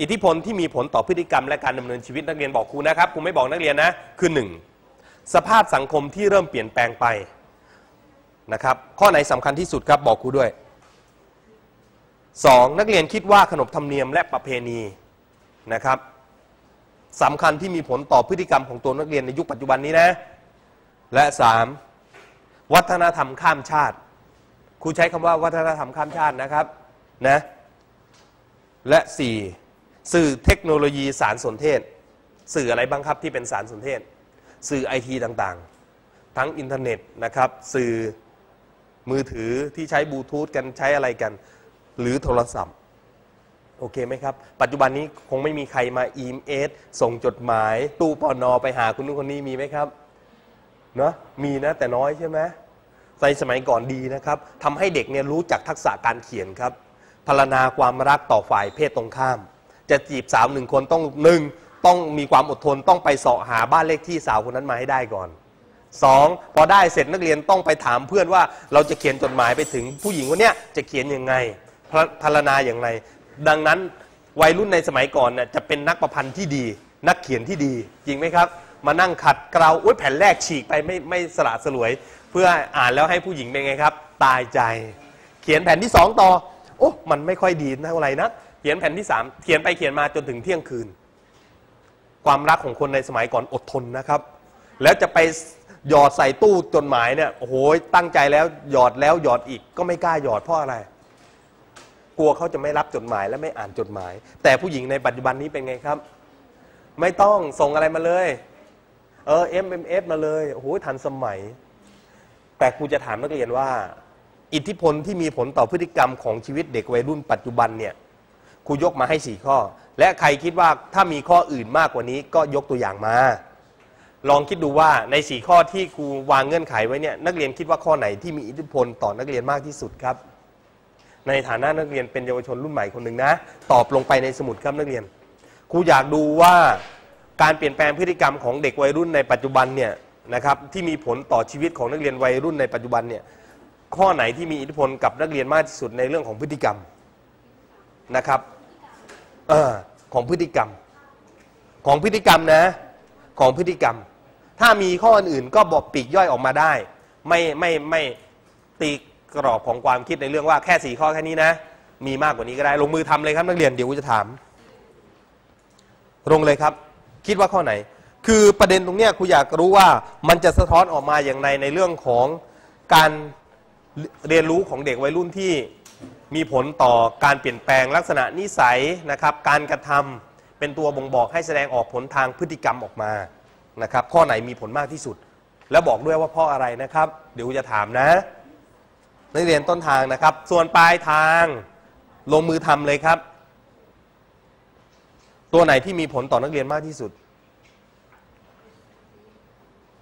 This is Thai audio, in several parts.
อิทธิพลที่มีผลต่อพฤติกรรมและการดำเนินชีวิตนักเรียนบอกครูนะครับครูไม่บอกนักเรียนนะคือหนึ่งสภาพสังคมที่เริ่มเปลี่ยนแปลงไปนะครับข้อไหนสำคัญที่สุดครับบอกครูด้วย 2. นักเรียนคิดว่าขนบธรรมเนียมและประเพณีนะครับสำคัญที่มีผลต่อพฤติกรรมของตัวนักเรียนในยุคปัจจุบันนี้นะ และ 3. วัฒนธรรมข้ามชาติครูใช้คำว่าวัฒนธรรมข้ามชาตินะครับนะและ 4. สื่อเทคโนโลยีสารสนเทศ สื่ออะไรบ้างครับที่เป็นสารสนเทศ สื่อไอทีต่างๆ ทั้งอินเทอร์เน็ตนะครับ สื่อมือถือที่ใช้บลูทูธกันใช้อะไรกัน หรือโทรศัพท์โอเคไหมครับ ปัจจุบันนี้คงไม่มีใครมาอีเมสส่งจดหมาย ตู้ปอนอไปหาคุณนู้นคนนี้มีไหมครับเนาะมีนะแต่น้อยใช่ไหมในสมัยก่อนดีนะครับทำให้เด็กเนี่ยรู้จักทักษะการเขียนครับพรรณนาความรักต่อฝ่ายเพศตรงข้าม จะจีบสาวหนึ่งคนต้องหนึ่งต้องมีความอดทนต้องไปเสาะหาบ้านเลขที่สาวคนนั้นมาให้ได้ก่อนสองพอได้เสร็จนักเรียนต้องไปถามเพื่อนว่า เราจะเขียนจดหมายไปถึงผู้หญิงคนนี้จะเขียนยังไงพรพรณนาอย่างไร ดังนั้นวัยรุ่นในสมัยก่อนเนี่ยจะเป็นนักประพันธ์ที่ดี นักเขียนที่ดี จริงไหมครับ มานั่งขัดเกลาอุ้ยแผ่นแรกฉีกไปไม่ไม่สละสลวย เพื่ออ่านแล้วให้ผู้หญิงเป็นไงครับ ตายใจ เขียนแผ่นที่สองต่อโอ้มันไม่ค่อยดีเท่าไหร่นะ เขียนแผ่นที่สามเขียนไปเขียนมาจนถึงเที่ยงคืน ความรักของคนในสมัยก่อนอดทนนะครับ แล้วจะไปหยอดใส่ตู้จดหมายเนี่ยโอ้โหตั้งใจแล้วหยอดแล้วหยอดอีกก็ไม่กล้าหยอดเพราะอะไร กลัวเขาจะไม่รับจดหมายและไม่อ่านจดหมาย แต่ผู้หญิงในปัจจุบันนี้เป็นไงครับ ไม่ต้องส่งอะไรมาเลย เออ MMS มาเลยโอ้โหทันสมัย แต่ครูจะถามนักเรียนว่า อิทธิพลที่มีผลต่อพฤติกรรมของชีวิตเด็กวัยรุ่นปัจจุบันเนี่ย ครูยกมาให้สี่ข้อ และใครคิดว่าถ้ามีข้ออื่นมากกว่านี้ก็ยกตัวอย่างมา ลองคิดดูว่าในสี่ข้อที่ครูวางเงื่อนไขไว้เนี่ยนักเรียนคิดว่าข้อไหนที่มีอิทธิพลต่อนักเรียนมากที่สุดครับ ในฐานะนักเรียนเป็นเยาวชนรุ่นใหม่คนหนึ่งนะ ตอบลงไปในสมุดครับนักเรียนครูอยากดูว่าการเปลี่ยนแปลงพฤติกรรมของเด็กวัยรุ่นในปัจจุบันเนี่ยนะครับที่มีผลต่อชีวิตของนักเรียนวัยรุ่นในปัจจุบันเนี่ยข้อไหนที่มีอิทธิพลกับนักเรียนมากที่สุดในเรื่องของพฤติกรรม นะครับอของพฤติกรรม ของพฤติกรรมนะ ของพฤติกรรม ถ้ามีข้ออื่นๆก็บอกปีกย่อยออกมาได้ ไม่ไม่ไม่ตีกรอบของความคิดในเรื่องว่าแค่สี่ข้อแค่นี้นะ มีมากกว่านี้ก็ได้ ลงมือทำเลยครับนักเรียนเดี๋ยวกูจะถามลงเลยครับ คิดว่าข้อไหน คือประเด็นตรงเนี้ยครูอยากรู้ว่ามันจะสะท้อนออกมาอย่างไรในเรื่องของการเรียนรู้ของเด็กวัยรุ่นที่ มีผลต่อการเปลี่ยนแปลงลักษณะนิสัยนะครับ การกระทำเป็นตัวบ่งบอกให้แสดงออกผลทางพฤติกรรมออกมานะครับ ข้อไหนมีผลมากที่สุด แล้วบอกด้วยว่าเพราะอะไรนะครับ เดี๋ยวจะถามนะ นักเรียนต้นทางนะครับ ส่วนปลายทางลงมือทำเลยครับ ตัวไหนที่มีผลต่อนักเรียนมากที่สุด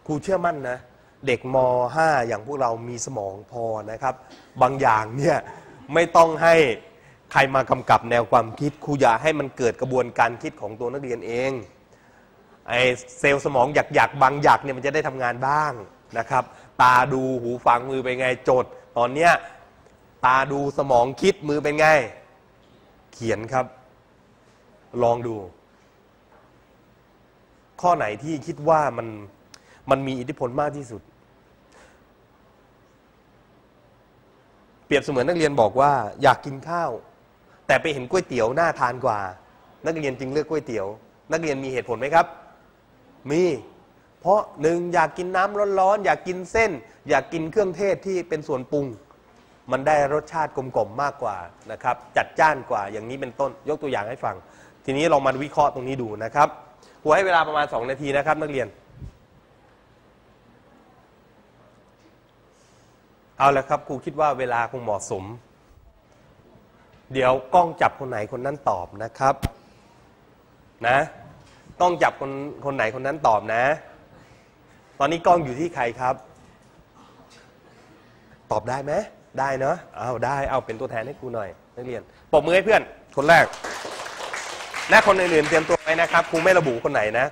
ครูเชื่อมั่นนะ เด็กม .5 อย่างพวกเรามีสมองพอนะครับ บางอย่างเนี่ย ไม่ต้องให้ใครมากำกับแนวความคิดครูอยากให้มันเกิดกระบวนการคิดของตัวนักเรียนเองไอเซลล์สมองหยักๆบางหยักเนี่ยมันจะได้ทำงานบ้างนะครับ ตาดูหูฟังมือเป็นไงจด ตอนเนี้ยตาดูสมองคิดมือเป็นไง เขียนครับ ลองดู ข้อไหนที่คิดว่ามันมันมีอิทธิพลมากที่สุด เปรียบเสมือนนักเรียนบอกว่าอยากกินข้าว แต่ไปเห็นก๋วยเตี๋ยวน่าทานกว่า นักเรียนจึงเลือกก๋วยเตี๋ยว นักเรียนมีเหตุผลไหมครับ มี เพราะหนึ่งอยากกินน้ำร้อนๆอยากกินเส้น อยากกินเครื่องเทศที่เป็นส่วนปรุง มันได้รสชาติกลมๆมากกว่านะครับ จัดจ้านกว่าอย่างนี้เป็นต้นยกตัวอย่างให้ฟัง ทีนี้ลองมาวิเคราะห์ตรงนี้ดูนะครับหัวให้เวลาประมาณ 2 นาทีนะครับ นักเรียน เอาละครับครูคิดว่าเวลาคงเหมาะสม เดี๋ยวกล้องจับคนไหนคนนั้นตอบนะครับ นะกล้องจับคนคนไหนคนนั้นตอบนะ ตอนนี้กล้องอยู่ที่ใครครับ ตอบได้ไหมได้เนาะเอาได้เอาเป็นตัวแทนให้ครูหน่อยนักเรียนปรบมือให้เพื่อน คนแรกและคนอื่นๆเตรียมตัวไว้นะครับครูไม่ระบุคนไหนนะ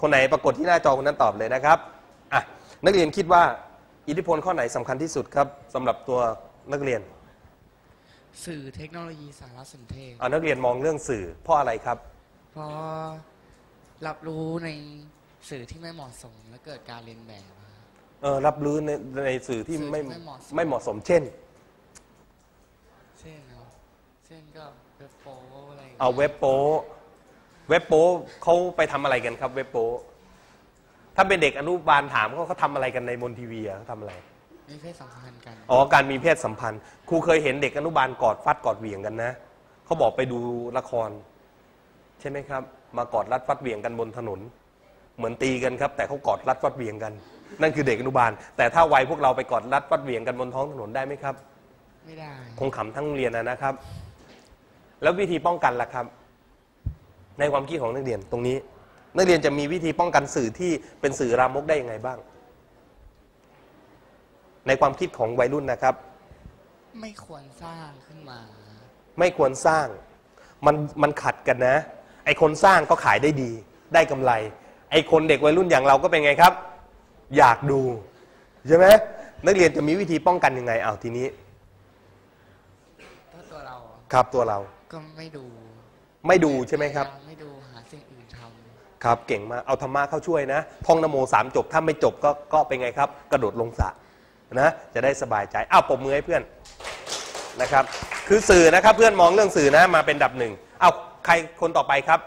คนไหนปรากฏที่หน้าจอคนนั้นตอบเลยนะครับอะนักเรียนคิดว่า อิทธิพลข้อไหนสำคัญที่สุดครับสำหรับตัวนักเรียน สื่อเทคโนโลยีสารสนเทศเอานักเรียนมองเรื่องสื่อเพราะอะไรครับ เพราะรับรู้ในสื่อที่ไม่เหมาะสมและเกิดการเรียนแบบอะครับเออรับรู้ในในสื่อที่สื่อที่ไม่ไม่เหมาะสมไม่เหมาะสม เช่น เช่นเนาะเช่นก็เว็บโป๊อะไรย่งงี้ยเอาเว็บโป้เว็บโป้เขาไปทำอะไรกันครับเว็บโป้ ถ้าเป็นเด็กอนุบาลถามเขาเขาทำอะไรกันในบนทีวีอะเขาทำอะไร มีเพศสัมพันธ์กัน อ๋อการมีเพศสัมพันธ์ ครูเคยเห็นเด็กอนุบาลกอดฟัดกอดเหวี่ยงกันนะเขาบอกไปดูละคร ใช่ไหมครับ มากอดรัดฟัดเหวี่ยงกันบนถนน เหมือนตีกันครับ แต่เขากอดรัดฟัดเหวี่ยงกัน นั่นคือเด็กอนุบาล แต่ถ้าวัยพวกเราไปกอดรัดฟัดเหวี่ยงกันบนท้องถนนได้ไหมครับ ไม่ได้ คงขำทั้งโรงเรียนนะนะครับ แล้ววิธีป้องกันล่ะครับ ในความคิดของนักเรียนตรงนี้ นักเรียนจะมีวิธีป้องกันสื่อที่เป็นสื่อรามกได้ยังไงบ้าง ในความคิดของวัยรุ่นนะครับ ไม่ควรสร้างขึ้นมา ไม่ควรสร้าง มันมันขัดกันนะ ไอคนสร้างก็ขายได้ดี ได้กำไร ไอคนเด็กวัยรุ่นอย่างเราก็เป็นไงครับ อยากดูใช่ไหมนักเรียนจะมีวิธีป้องกันยังไงเอาทีนี้ถ้าตัวเราอะครับตัวเรา ก็ไม่ดู ไม่ดูใช่ไหมครับ ไม่ดูหาสิ่งอื่นท ครับเก่งมากเอาธรรมะเข้าช่วยนะท่องนโมสามจบถ้าไม่จบก็ก็เป็นไงครับ กระโดดลงสระนะจะได้สบายใจอ้าวปมมือให้เพื่อนนะครับ คือสื่อนะครับเพื่อนมองเรื่องสื่อนะมาเป็นดับหนึ่งเอาใครคนต่อไปครับ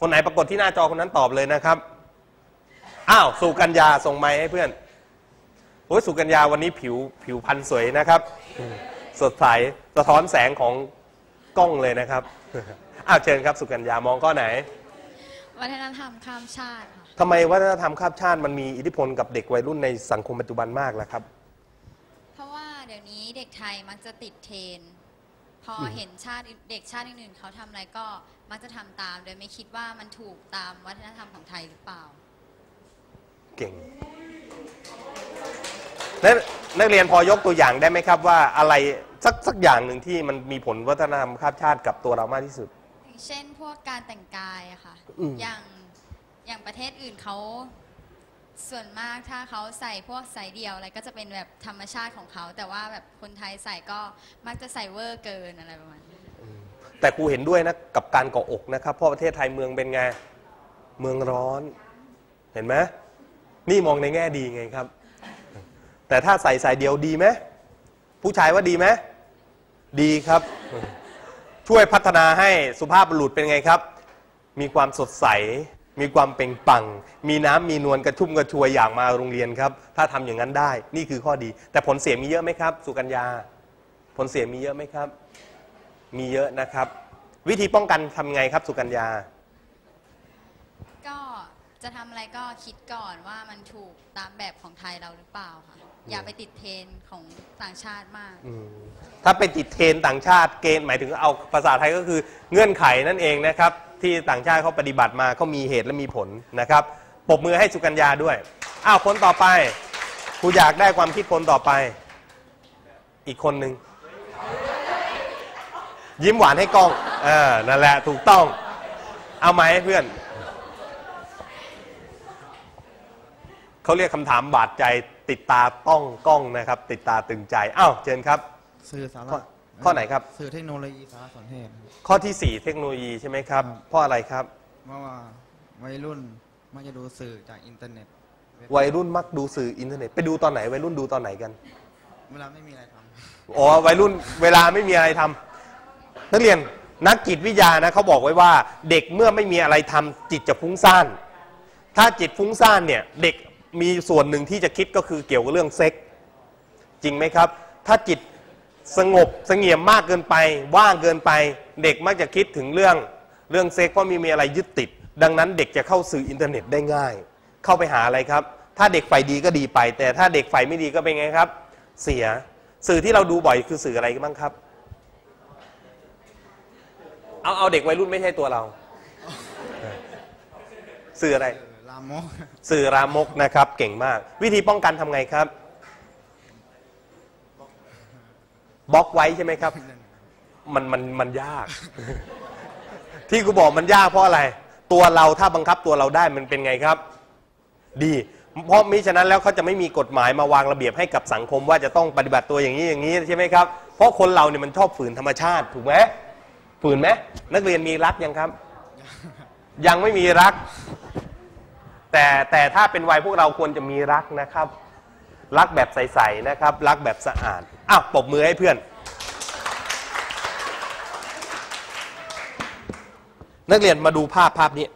คนไหนปรากฏที่หน้าจอคนนั้นตอบเลยนะครับอ้าวสุกัญญาส่งไม้ให้เพื่อนโอ้ยสุกัญญาวันนี้ผิวผิวพรรณสวยนะครับ สดใสสะท้อนแสงของกล้องเลยนะครับอ้าวเชิญครับสุกัญญามองข้อไหน วัฒนธรรมข้ามชาติค่ะทำไมวัฒนธรรมข้ามชาติมันมีอิทธิพลกับเด็กวัยรุ่นในสังคมปัจจุบันมากล่ะครับ เพราะว่าเดี๋ยวนี้เด็กไทยมักจะติดเทรนด์พอเห็นชาติอื่นเด็กชาติอื่นๆเขาทำอะไรก็มักจะทำตาม โดยไม่คิดว่ามันถูกตามวัฒนธรรมของไทยหรือเปล่า เก่งนักนักเรียนพอยกตัวอย่างได้ไหมครับว่าอะไรสักสักอย่างหนึ่งที่มันมีผลวัฒนธรรมข้ามชาติกับตัวเรามากที่สุดอย่าง เช่นพวกการแต่งกายอะค่ะ อืม อย่างอย่างประเทศอื่นเขาส่วนมากถ้าเขาใส่พวกสายเดี่ยวอะไรก็จะเป็นแบบธรรมชาติของเขา แต่ว่าแบบคนไทยใส่ก็มักจะใส่เวอร์เกินอะไรประมาณนี้ แต่ครูเห็นด้วยนะกับการเกาะอกนะครับ เพราะประเทศไทยเมืองเป็นไง เมืองร้อน เห็นไหมนี่มองในแง่ดีไงครับ แต่ถ้าใส่สายเดียวดีไหมผู้ชายว่าดีไหมดีครับ ช่วยพัฒนาให้สุภาพบุรุษเป็นไงครับ มีความสดใส มีความเป่งปัง มีน้ำมีนวลกระชุ่มกระชวยอย่างมาโรงเรียนครับ ถ้าทำอย่างนั้นได้ นี่คือข้อดี แต่ผลเสียมีเยอะไหมครับ สุกัญญา ผลเสียมีเยอะไหมครับ มีเยอะนะครับ วิธีป้องกันทำไงครับ สุกัญญา จะทำอะไรก็คิดก่อนว่ามันถูกตามแบบของไทยเราหรือเปล่าค่ะ อย่าไปติดเทรนด์ของต่างชาติมาก อืมถ้าไปติดเทรนด์ต่างชาติเกณฑ์หมายถึงเอาภาษาไทยก็คือเงื่อนไขนั่นเองนะครับ ที่ต่างชาติเขาปฏิบัติมาเขามีเหตุและมีผลนะครับปรบมือให้สุกัญญาด้วยอ้าวคนต่อไปครูอยากได้ความคิดคนต่อไป อีกคนหนึ่งยิ้มหวานให้กล้องเออนั่นแหละถูกต้อง เอาไหมเพื่อน เขาเรียกคำถามบาดใจติดตาต้องกล้องนะครับ ติดตาตึงใจอ้าวเชิญครับ สื่อสารข้อข้อไหนครับ สื่อเทคโนโลยีสารสนเทศครับข้อที่ 4 เทคโนโลยีใช่ไหมครับ ครับ เพราะอะไรครับเพราะว่าวัยรุ่นมักจะดูสื่อจากอินเทอร์เน็ตเว็บวัยรุ่นมักดูสื่ออินเทอร์เน็ตไปดูตอนไหนวัยรุ่นดูตอนไหนกันเวลาไม่มีอะไรทอ๋อวัยรุ่นเวลาไม่มีอะไรทำนักเรียนนักจิตวิทยานะเขาบอกไว้ว่า เด็กเมื่อไม่มีอะไรทำจิตจะฟุ้งซ่าน ถ้าจิตฟุ้งซ่านเนี่ยเด็ก มีส่วนหนึ่งที่จะคิดก็คือเกี่ยวกับเรื่องเซ็กส์จริงไหมครับ ถ้าจิตสงบเสงี่ยมมากเกินไป ว่างเกินไป เด็กมักจะคิดถึงเรื่องเรื่องเซ็กส์เพราะมีมีอะไรยึดติด ดังนั้นเด็กจะเข้าสื่ออินเทอร์เน็ตได้ง่าย เข้าไปหาอะไรครับ ถ้าเด็กฝ่ายดีก็ดีไป แต่ถ้าเด็กฝ่ายไม่ดีก็เป็นไงครับ เสียสื่อที่เราดูบ่อยคือสื่ออะไรกันบ้างครับ เอาเอาเด็กวัยรุ่นไม่ใช่ตัวเรา สื่ออะไร ลามกสื่อรามกนะครับ เก่งมาก วิธีป้องกันทำไงครับบล็อกไว้ใช่ไหมครับ มันมันมันยาก ที่กูบอกมันยากเพราะอะไร ตัวเราถ้าบังคับตัวเราได้มันเป็นไงครับ ดี เพราะมิฉะนั้นแล้วเขาจะไม่มีกฎหมายมาวางระเบียบให้กับสังคมว่าจะต้องปฏิบัติตัวอย่างนี้อย่างนี้ใช่ไหมครับ เพราะคนเราเนี่ยมันชอบฝืนธรรมชาติถูกไหมฝืนไหมนักเรียนมีรักยังครับ ยังไม่มีรัก แต่แต่ถ้าเป็นวัยพวกเราควรจะมีรักนะครับ รักแบบใสๆนะครับ รักแบบสะอาดอ้าวปรบมือให้เพื่อน นักเรียนมาดูภาพภาพนี้